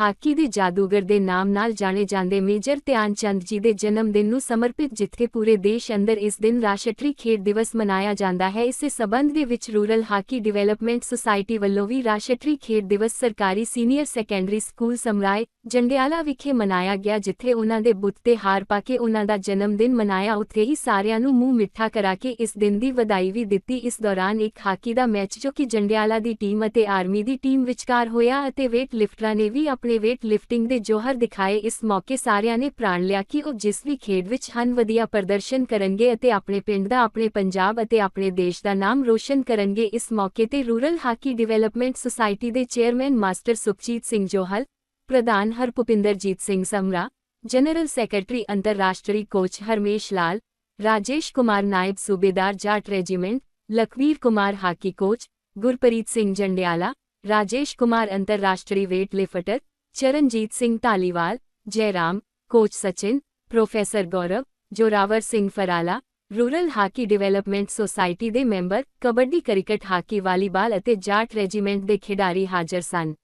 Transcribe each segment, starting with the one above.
Hockey ਦੇ ਜਾਦੂਗਰ ਦੇ ਨਾਮ ਨਾਲ ਜਾਣੇ ਜਾਂਦੇ ਮੇਜਰ ਧਿਆਨ ਚੰਦ ਜੀ ਦੇ ਜਨਮ ਦਿਨ ਨੂੰ ਸਮਰਪਿਤ ਜਿੱਥੇ ਪੂਰੇ ਦੇਸ਼ ਅੰਦਰ ਇਸ ਦਿਨ ਰਾਸ਼ਟਰੀ ਖੇਡ ਦਿਵਸ ਮਨਾਇਆ ਜਾਂਦਾ ਹੈ, ਇਸੇ ਸਬੰਧ ਦੇ ਵਿੱਚ ਰੂਰਲ ਹਾਕੀ ਡਿਵੈਲਪਮੈਂਟ ਸੁਸਾਇਟੀ ਵੱਲੋਂ ਵੀ ਰਾਸ਼ਟਰੀ ਖੇਡ ਦਿਵਸ ਸਰਕਾਰੀ senior secondary school Samrai, Jandiala ਵਿਖੇ ਮਨਾਇਆ ਗਿਆ, ਜਿੱਥੇ ਉਹਨਾਂ ਦੇ ਬੁੱਤ ਤੇ ਹਾਰ ਪਾ ਕੇ ਉਹਨਾਂ ਦਾ ਜਨਮ ਦਿਨ ਮਨਾਇਆ। ਉੱਥੇ ਹੀ ਸਾਰਿਆਂ ਨੂੰ ਮੂੰਹ ਮਿੱਠਾ ਕਰਾ ਕੇ ਇਸ ਦਿਨ ਦੀ ਵਧਾਈ ਵੀ ਦਿੱਤੀ। ਇਸ ਦੌਰਾਨ ਇੱਕ ਹਾਕੀ ਦਾ ਮੈਚ ਜੋ ਕਿ ਜੰਡਿਆਲਾ ਦੀ ਟੀਮ ਅਤੇ ਆਰਮੀ ਦੀ ਟੀਮ ਵਿਚਕਾਰ ਹੋਇਆ ਅਤੇ ਵੇਟ ਲਿਫਟਰਾਂ ਨੇ ਵੀ ਆਪਣੇ ਵੇਟ ਲਿਫਟਿੰਗ ਦੇ ਜੋਹਰ ਦਿਖਾਏ ਇਸ ਮੌਕੇ ਸਾਰਿਆਂ ਨੇ ਪ੍ਰਾਣ ਲਿਆ ਕਿ ਉਹ ਜਿਸ ਵੀ ਖੇਡ ਵਿੱਚ ਹਨ ਵਧੀਆ ਪ੍ਰਦਰਸ਼ਨ ਕਰਨਗੇ ਅਤੇ ਆਪਣੇ ਪਿੰਡ ਦਾ, ਆਪਣੇ ਪੰਜਾਬ ਅਤੇ ਆਪਣੇ ਦੇਸ਼ ਦਾ ਨਾਮ ਰੋਸ਼ਨ ਕਰਨਗੇ। ਇਸ ਮੌਕੇ ਤੇ ਰੂਰਲ ਹਾਕੀ ਡਿਵੈਲਪਮੈਂਟ ਸੁਸਾਇਟੀ ਦੇ ਚੇਅਰਮੈਨ ਮਾਸਟਰ ਸੁਖਜੀਤ ਸਿੰਘ ਜੋਹਲ, ਪ੍ਰਧਾਨ ਹਰਪੁਪਿੰਦਰਜੀਤ ਸਿੰਘ ਸਮਰਾ, ਜਨਰਲ ਸੈਕਟਰੀ ਅੰਤਰਰਾਸ਼ਟਰੀ ਕੋਚ ਹਰਮੇਸ਼ ਲਾਲ, ਰਾਜੇਸ਼ ਕੁਮਾਰ ਨਾਇਬ ਸੂਬੇਦਾਰ Jat regiment, Lakhvir Kumar hockey coach, Gurpreet Singh Jandiala, Rajesh Kumar ਅੰਤਰਰਾਸ਼ਟਰੀ weightlifter Charanjit Singh Dhaliwal Jairam, coach Sachin, professor Gaurav, Zorawar Singh Farala, rural hockey development society ਦੇ member, kabaddi cricket hockey volleyball ਅਤੇ Jat regiment ਦੇ ਖਿਡਾਰੀ ਹਾਜ਼ਰ ਸਨ।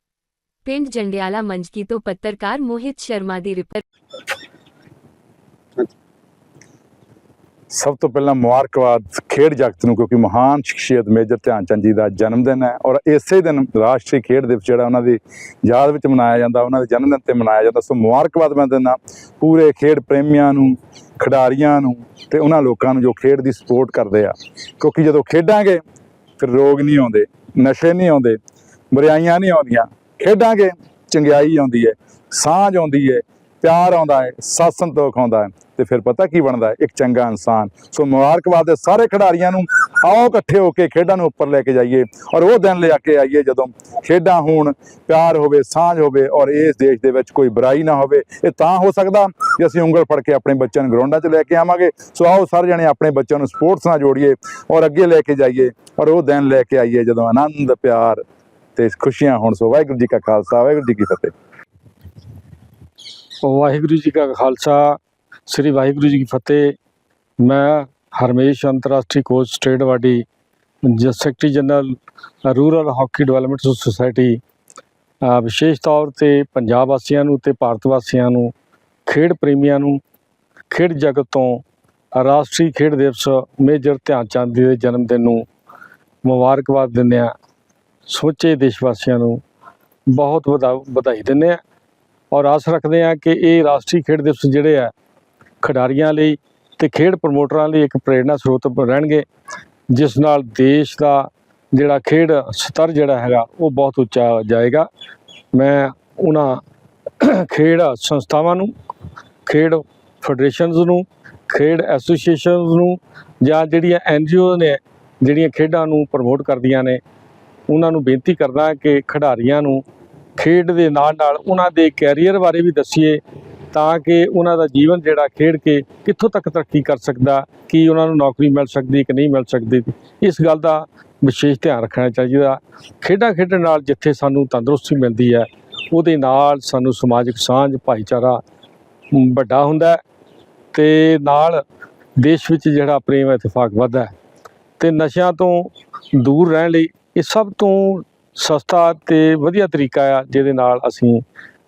ਪਿੰਡ ਜੰਡਿਆਲਾ ਮੰਜਕੀ ਤੋਂ ਪੱਤਰਕਾਰ ਮੋਹਿਤ ਸ਼ਰਮਾ ਦੀ report. ਸਭ ਤੋਂ ਪਹਿਲਾਂ ਮੁਬਾਰਕਬਾਦ ਖੇਡ ਜਗਤ ਨੂੰ, ਕਿਉਂਕਿ ਮਹਾਨ ਸ਼ਖਸੀਅਤ ਮੇਜਰ ਧਿਆਨ ਚੰਦ ਜੀ ਦਾ ਜਨਮ ਦਿਨ ਹੈ। ਔਰ ਇਸੇ ਦਿਨ ਰਾਸ਼ਟਰੀ ਖੇਡ ਦਿਵਸ ਜਿਹੜਾ ਉਹਨਾਂ ਦੀ ਯਾਦ ਵਿੱਚ ਮਨਾਇਆ ਜਾਂਦਾ, ਉਹਨਾਂ ਦੇ ਜਨਮ ਦਿਨ ਤੇ ਮਨਾਇਆ ਜਾਂਦਾ। ਸੋ ਮੁਬਾਰਕਬਾਦ ਮੈਂ ਦਿੰਦਾ ਪੂਰੇ ਖੇਡ ਪ੍ਰੇਮੀਆਂ ਨੂੰ, ਖਿਡਾਰੀਆਂ ਨੂੰ ਤੇ ਉਹਨਾਂ ਲੋਕਾਂ ਨੂੰ ਜੋ ਖੇਡ ਦੀ ਸਪੋਰਟ ਕਰਦੇ ਆ। ਕਿਉਂਕਿ ਜਦੋਂ ਖੇਡਾਂਗੇ, ਫਿਰ ਰੋਗ ਨਹੀਂ ਆਉਂਦੇ, ਨਸ਼ੇ ਨਹੀਂ ਆਉਂਦੇ, ਬੁਰਾਈਆਂ ਨਹੀਂ ਆਉਂਦੀਆਂ। ਖੇਡਾਂਗੇ, ਚੰਗਿਆਈ ਆਉਂਦੀ ਹੈ, ਸਾਂਝ ਆਉਂਦੀ ਹੈ, ਪਿਆਰ ਆਉਂਦਾ ਹੈ ਸਤ ਸੰਤੋਖ ਆਉਂਦਾ ਹੈ। ਤੇ ਫਿਰ ਪਤਾ ਕੀ ਬਣਦਾ? ਇੱਕ ਚੰਗਾ ਇਨਸਾਨ। ਸੋ ਮੁਬਾਰਕਬਾਦ ਦੇ ਸਾਰੇ ਖਿਡਾਰੀਆਂ ਨੂੰ। ਆਓ ਇਕੱਠੇ ਹੋ ਕੇ ਖੇਡਾਂ ਨੂੰ ਉੱਪਰ ਲੈ ਕੇ ਜਾਈਏ ਔਰ ਉਹ ਦਿਨ ਲਿਆ ਕੇ ਆਈਏ ਜਦੋਂ ਖੇਡਾਂ ਹੋਣ, ਪਿਆਰ ਹੋਵੇ, ਸਾਂਝ ਹੋਵੇ ਔਰ ਇਸ ਦੇਸ਼ ਦੇ ਵਿੱਚ ਕੋਈ ਬੁਰਾਈ ਨਾ ਹੋਵੇ। ਇਹ ਤਾਂ ਹੋ ਸਕਦਾ ਕਿ ਅਸੀਂ ਉਂਗਲ ਫੜ ਕੇ ਆਪਣੇ ਬੱਚਿਆਂ ਨੂੰ ਗਰਾਊਂਡਾਂ 'ਚ ਲੈ ਕੇ ਆਵਾਂਗੇ। ਸੋ ਆਓ ਸਾਰੇ ਜਣੇ ਆਪਣੇ ਬੱਚਿਆਂ ਨੂੰ ਸਪੋਰਟਸ ਨਾਲ ਜੋੜੀਏ ਔਰ ਅੱਗੇ ਲੈ ਕੇ ਜਾਈਏ ਔਰ ਉਹ ਦਿਨ ਲੈ ਕੇ ਆਈਏ ਜਦੋਂ ਆਨੰਦ, ਪਿਆਰ ਤੇ ਖੁਸ਼ੀਆਂ ਹੋਣ। ਸੋ ਵਾਹਿਗੁਰੂ ਜੀ ਕਾ ਖਾਲਸਾ, ਵਾਹਿਗੁਰੂ ਜੀ ਕੀ ਫਤਿਹ। ਵਾਹਿਗੁਰੂ ਜੀ ਕਾ ਖਾਲਸਾ। ਸ੍ਰੀ ਵਾਹਿਗੁਰੂ ਜੀ ਕੀ ਫਤਿਹ। ਮੈਂ ਹਰਮੇਸ਼ ਅੰਤਰਰਾਸ਼ਟਰੀ ਕੋਚ ਸਟੇਟ ਵਾਡੀ ਜ secretary general rural hockey development society. ਵਿਸ਼ੇਸ਼ ਤੌਰ ਤੇ ਪੰਜਾਬ ਵਾਸੀਆਂ ਨੂੰ ਤੇ ਭਾਰਤ ਵਾਸੀਆਂ ਨੂੰ, ਖੇਡ ਪ੍ਰੇਮੀਆਂ ਨੂੰ, ਖੇਡ ਜਗਤ ਤੋਂ ਰਾਸ਼ਟਰੀ ਖੇਡ ਦਿਵਸ ਮੇਜਰ ਧਿਆਨ ਚੰਦ ਜੀ ਦੇ ਜਨਮ ਦਿਨ ਨੂੰ ਮੁਬਾਰਕਬਾਦ ਦਿੰਦੇ ਹਾਂ। ਸਮੁੱਚੇ ਦੇਸ਼ ਵਾਸੀਆਂ ਨੂੰ ਬਹੁਤ ਵਧਾ- ਵਧਾਈ ਦਿੰਦੇ ਹਾਂ। ਔਰ ਆਸ ਰੱਖਦੇ ਹਾਂ ਕਿ ਇਹ ਰਾਸ਼ਟਰੀ ਖੇਡ ਦਿਵਸ ਜਿਹੜੇ ਆ ਖਿਡਾਰੀਆਂ ਲਈ ਤੇ ਖੇਡ ਪ੍ਰਮੋਟਰਾਂ ਲਈ ਇੱਕ ਪ੍ਰੇਰਣਾ ਸਰੋਤ ਰਹਿਣਗੇ, ਜਿਸ ਨਾਲ ਦੇਸ਼ ਦਾ ਜਿਹੜਾ ਖੇਡ ਸਤਰ ਜਿਹੜਾ ਹੈਗਾ, ਉਹ ਬਹੁਤ ਉੱਚਾ ਜਾਏਗਾ। ਮੈਂ ਉਹਨਾਂ ਖੇਡ ਸੰਸਥਾਵਾਂ ਨੂੰ, ਖੇਡ ਫੈਡਰੇਸ਼ਨਸ ਨੂੰ, ਖੇਡ ਐਸੋਸੀਏਸ਼ਨਸ ਨੂੰ ਜਾਂ ਜਿਹੜੀਆਂ ਐਨਜੀਓ ਨੇ ਜਿਹੜੀਆਂ ਖੇਡਾਂ ਨੂੰ ਪ੍ਰਮੋਟ ਕਰਦੀਆਂ ਨੇ, ਉਹਨਾਂ ਨੂੰ ਬੇਨਤੀ ਕਰਦਾ ਕਿ ਖਿਡਾਰੀਆਂ ਨੂੰ ਖੇਡ ਦੇ ਨਾਲ ਨਾਲ ਉਹਨਾਂ ਦੇ ਕੈਰੀਅਰ ਬਾਰੇ ਵੀ ਦੱਸੀਏ ਤਾਂ ਕਿ ਉਹਨਾਂ ਦਾ ਜੀਵਨ ਜਿਹੜਾ ਖੇਡ ਕੇ ਕਿੱਥੋਂ ਤੱਕ ਤਰੱਕੀ ਕਰ ਸਕਦਾ, ਕੀ ਉਹਨਾਂ ਨੂੰ ਨੌਕਰੀ ਮਿਲ ਸਕਦੀ ਕਿ ਨਹੀਂ ਮਿਲ ਸਕਦੀ, ਇਸ ਗੱਲ ਦਾ ਵਿਸ਼ੇਸ਼ ਧਿਆਨ ਰੱਖਣਾ ਚਾਹੀਦਾ। ਖੇਡਾਂ ਖੇਡਣ ਨਾਲ ਜਿੱਥੇ ਸਾਨੂੰ ਤੰਦਰੁਸਤੀ ਮਿਲਦੀ ਹੈ, ਉਹਦੇ ਨਾਲ ਸਾਨੂੰ ਸਮਾਜਿਕ ਸਾਂਝ, ਭਾਈਚਾਰਾ ਵੱਡਾ ਹੁੰਦਾ ਹੈ ਤੇ ਨਾਲ ਦੇਸ਼ ਵਿੱਚ ਜਿਹੜਾ ਪ੍ਰੇਮ ਇਤਫਾਕ ਵੱਧਦਾ ਹੈ। ਤੇ ਨਸ਼ਿਆਂ ਤੋਂ ਦੂਰ ਰਹਿਣ ਲਈ ਇਹ ਸਭ ਤੋਂ ਸਸਤਾ ਤੇ ਵਧੀਆ ਤਰੀਕਾ ਆ, ਜਿਹਦੇ ਨਾਲ ਅਸੀਂ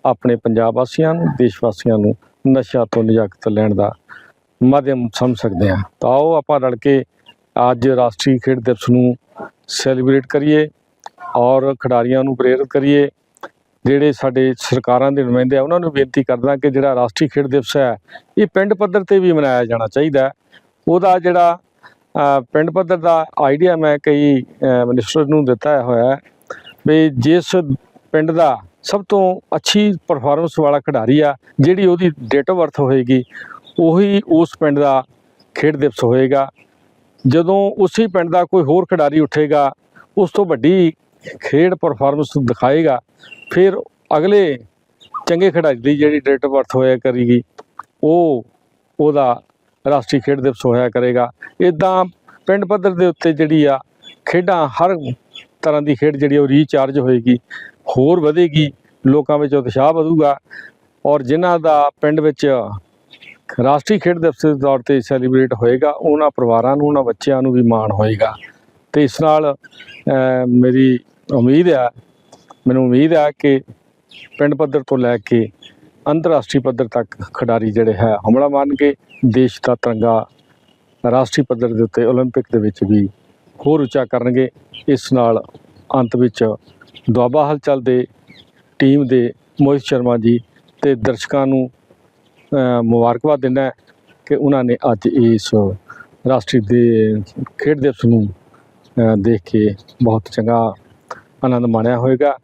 ਆਪਣੇ ਪੰਜਾਬ ਵਾਸੀਆਂ ਨੂੰ, ਦੇਸ਼ ਵਾਸੀਆਂ ਨੂੰ ਨਸ਼ਾ ਤੋਂ ਨਿਜਾਤ ਲੈਣ ਦਾ ਮਾਧਿਅਮ ਸਮਝ ਸਕਦੇ ਹਾਂ। ਤਾਂ ਆਓ ਆਪਾਂ ਰਲ ਕੇ ਅੱਜ ਰਾਸ਼ਟਰੀ ਖੇਡ ਦਿਵਸ ਨੂੰ ਸੈਲੀਬ੍ਰੇਟ ਕਰੀਏ ਔਰ ਖਿਡਾਰੀਆਂ ਨੂੰ ਪ੍ਰੇਰਿਤ ਕਰੀਏ। ਜਿਹੜੇ ਸਾਡੇ ਸਰਕਾਰਾਂ ਦੇ ਨੁਮਾਇੰਦੇ ਆ, ਉਹਨਾਂ ਨੂੰ ਬੇਨਤੀ ਕਰਦਾ ਕਿ ਜਿਹੜਾ ਰਾਸ਼ਟਰੀ ਖੇਡ ਦਿਵਸ ਹੈ, ਇਹ ਪਿੰਡ ਪੱਧਰ ਤੇ ਵੀ ਮਨਾਇਆ ਜਾਣਾ ਚਾਹੀਦਾ ਉਹਦਾ ਜਿਹੜਾ ਪਿੰਡ ਪੱਧਰ ਦਾ ਆਈਡੀਆ ਮੈਂ ਕਈ ਮਿਨਿਸਟਰ ਨੂੰ ਦਿੱਤਾ ਹੋਇਆ ਵੀ ਜਿਸ ਪਿੰਡ ਦਾ ਸਭ ਤੋਂ ਅੱਛੀ ਪਰਫਾਰਮੈਂਸ ਵਾਲਾ ਖਿਡਾਰੀ ਆ, ਜਿਹੜੀ ਉਹਦੀ ਡੇਟ ਆਫ ਬਰਥ ਹੋਏਗੀ, ਉਹੀ ਉਸ ਪਿੰਡ ਦਾ ਖੇਡ ਦਿਵਸ ਹੋਏਗਾ। ਜਦੋਂ ਉਸੇ ਪਿੰਡ ਦਾ ਕੋਈ ਹੋਰ ਖਿਡਾਰੀ ਉੱਠੇਗਾ, ਉਸ ਤੋਂ ਵੱਡੀ ਖੇਡ ਪਰਫਾਰਮੈਂਸ ਦਿਖਾਏਗਾ, ਫਿਰ ਅਗਲੇ ਚੰਗੇ ਖਿਡਾਰੀ ਦੀ ਜਿਹੜੀ ਡੇਟ ਆਫ ਬਰਥ ਹੋਇਆ ਕਰੇਗੀ, ਉਹ ਉਹਦਾ ਰਾਸ਼ਟਰੀ ਖੇਡ ਦਿਵਸ ਹੋਇਆ ਕਰੇਗਾ। ਇਦਾਂ ਪਿੰਡ ਪੱਧਰ ਦੇ ਉੱਤੇ ਜਿਹੜੀ ਆ, ਖੇਡਾਂ ਹਰ ਤਰ੍ਹਾਂ ਦੀ ਖੇਡ ਜਿਹੜੀ ਆ, ਉਹ ਰੀਚਾਰਜ ਹੋਏਗੀ। ਹੋਰ ਵਧੇਗੀ ਲੋਕਾਂ ਵਿੱਚ ਉਤਸ਼ਾਹ ਵਧੂਗਾ ਔਰ ਜਿਨ੍ਹਾਂ ਦਾ ਪਿੰਡ ਵਿੱਚ ਰਾਸ਼ਟਰੀ ਖੇਡ ਦਿਵਸ ਦੇ ਤੌਰ ਤੇ ਸੈਲੀਬ੍ਰੇਟ ਹੋਏਗਾ ਉਹਨਾਂ ਪਰਿਵਾਰਾਂ ਨੂੰ ਉਹਨਾਂ ਬੱਚਿਆਂ ਨੂੰ ਵੀ ਮਾਣ ਹੋਏਗਾ ਤੇ ਇਸ ਨਾਲ ਅ, ਮੇਰੀ ਉਮੀਦ ਹੈ ਮੈਨੂੰ ਉਮੀਦ ਹੈ ਕਿ ਪਿੰਡ ਪੱਧਰ ਤੋਂ ਲੈ ਕੇ ਅੰਤਰਰਾਸ਼ਟਰੀ ਪੱਧਰ ਤੱਕ ਖਿਡਾਰੀ ਜਿਹੜੇ ਹੈ ਹਮਲਾ ਮਾਰਨ ਕੇ ਦੇਸ਼ ਦਾ ਤਿਰੰਗਾ ਰਾਸ਼ਟਰੀ ਪੱਧਰ ਦੇ ਉੱਤੇ 올림픽 ਦੇ ਵਿੱਚ ਵੀ ਹੋਰ ਉੱਚਾ ਕਰਨਗੇ ਇਸ ਨਾਲ ਅੰਤ ਵਿੱਚ ਦੁਆਬਾ ਹਲਚਲ ਦੇ ਟੀਮ ਦੇ ਮੋਹਿਤ ਸ਼ਰਮਾ ਜੀ ਤੇ ਦਰਸ਼ਕਾਂ ਨੂੰ ਮੁਬਾਰਕਬਾਦ ਦਿੰਦਾ ਕਿ ਉਹਨਾਂ ਨੇ ਅੱਜ ਇਸ ਰਾਸ਼ਟਰੀ ਦੇ ਖੇਡ ਦਿਵਸ ਨੂੰ ਦੇਖ ਕੇ ਬਹੁਤ ਚੰਗਾ ਆਨੰਦ ਮਾਣਿਆ ਹੋਵੇਗਾ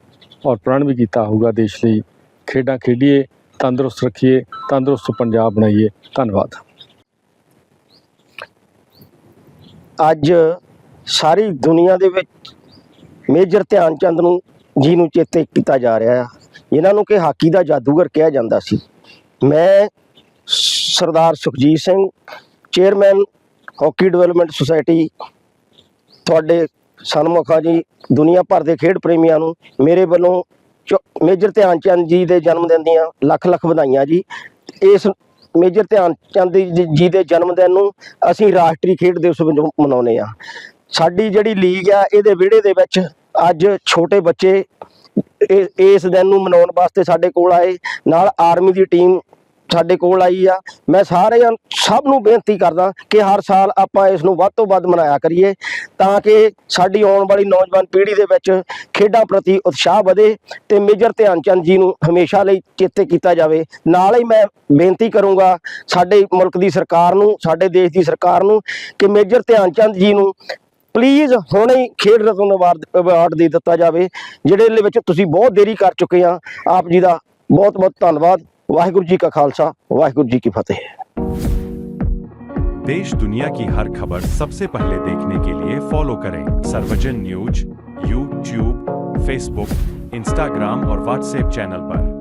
ਔਰ ਪ੍ਰਣ ਵੀ ਕੀਤਾ ਹੋਊਗਾ ਦੇਸ਼ ਲਈ। ਖੇਡਾਂ ਖੇਡੀਏ, ਤੰਦਰੁਸਤ ਰੱਖੀਏ, ਤੰਦਰੁਸਤ ਪੰਜਾਬ ਬਣਾਈਏ। ਧੰਨਵਾਦ। ਅੱਜ ਸਾਰੀ ਦੁਨੀਆ ਦੇ ਵਿੱਚ ਮੇਜਰ ਧਿਆਨ ਚੰਦ ਨੂੰ ਜੀ ਨੂੰ ਚੇਤੇ ਕੀਤਾ ਜਾ ਰਿਹਾ ਆ। ਇਹਨਾਂ ਨੂੰ ਕਿ ਹਾਕੀ ਦਾ ਜਾਦੂਗਰ ਕਿਹਾ ਜਾਂਦਾ ਸੀ। ਮੈਂ Sardar Sukhjit Singh, chairman hockey development society, ਤੁਹਾਡੇ ਸਨਮੁਖਾ ਜੀ, ਦੁਨੀਆ ਭਰ ਦੇ ਖੇਡ ਪ੍ਰੇਮੀਆਂ ਨੂੰ, ਮੇਰੇ ਵੱਲੋਂ ਚੌ- ਮੇਜਰ ਧਿਆਨ ਚੰਦ ਜੀ ਦੇ ਜਨਮ ਦਿਨ ਦੀਆਂ ਲੱਖ ਲੱਖ ਵਧਾਈਆਂ ਜੀ। ਇਸ ਮੇਜਰ ਧਿਆਨ ਚੰਦ ਜੀ ਜੀ ਦੇ ਜਨਮ ਦਿਨ ਨੂੰ ਅਸੀਂ ਰਾਸ਼ਟਰੀ ਖੇਡ ਦਿਵਸ ਵਜੋਂ ਮਨਾਉਂਦੇ ਆ ਸਾਡੀ ਜਿਹੜੀ ਲੀਗ ਆ, ਇਹਦੇ ਵਿਹੜੇ ਦੇ ਵਿੱਚ ਅੱਜ ਛੋਟੇ ਬੱਚੇ ਇਸ ਦਿਨ ਨੂੰ ਮਨਾਉਣ ਵਾਸਤੇ ਸਾਡੇ ਕੋਲ ਆਏ। ਨਾਲ ਆਰਮੀ ਦੀ ਟੀਮ ਸਾਡੇ ਕੋਲ ਆਈ ਆ। ਮੈਂ ਸਾਰਿਆਂ ਸਭ ਨੂੰ ਬੇਨਤੀ ਕਰਦਾ ਕਿ ਹਰ ਸਾਲ ਆਪਾਂ ਇਸ ਨੂੰ ਵੱਧ ਤੋਂ ਵੱਧ ਮਨਾਇਆ ਕਰੀਏ, ਤਾਂ ਕਿ ਸਾਡੀ ਆਉਣ ਵਾਲੀ ਨੌਜਵਾਨ ਪੀੜ੍ਹੀ ਦੇ ਵਿੱਚ ਖੇਡਾਂ ਪ੍ਰਤੀ ਉਤਸ਼ਾਹ ਵਧੇ ਤੇ ਮੇਜਰ ਧਿਆਨ ਚੰਦ ਜੀ ਨੂੰ ਹਮੇਸ਼ਾ ਲਈ ਚੇਤੇ ਕੀਤਾ ਜਾਵੇ। ਨਾਲ ਹੀ ਮੈਂ ਬੇਨਤੀ ਕਰੂੰਗਾ ਸਾਡੇ ਮੁਲਕ ਦੀ ਸਰਕਾਰ ਨੂੰ, ਸਾਡੇ ਦੇਸ਼ ਦੀ ਸਰਕਾਰ ਨੂੰ ਕਿ ਮੇਜਰ ਧਿਆਨ ਚੰਦ ਜੀ ਨੂੰ ਪਲੀਜ਼ ਹੁਣੇ ਹੀ ਖੇਡ ਰਤਨ ਅਵਾਰਡ ਅਵਾਰਡ ਦੇ ਦਿੱਤਾ ਜਾਵੇ ਜਿਹੜੇ ਦੇ ਵਿੱਚ ਤੁਸੀਂ ਬਹੁਤ ਦੇਰੀ ਕਰ ਚੁੱਕੇ ਆ ਆਪ ਜੀ ਦਾ ਬਹੁਤ ਬਹੁਤ ਧੰਨਵਾਦ ਵਾਹਿਗੁਰੂ ਜੀ ਕਾ ਖਾਲਸਾ ਵਾਹਿਗੁਰੂ ਜੀ ਕੀ ਫਤਿਹ देश दुनिया की हर खबर सबसे पहले देखने के लिए फॉलो करें Sarvajan news YouTube Facebook Instagram और व्हाट्सएप चैनल पर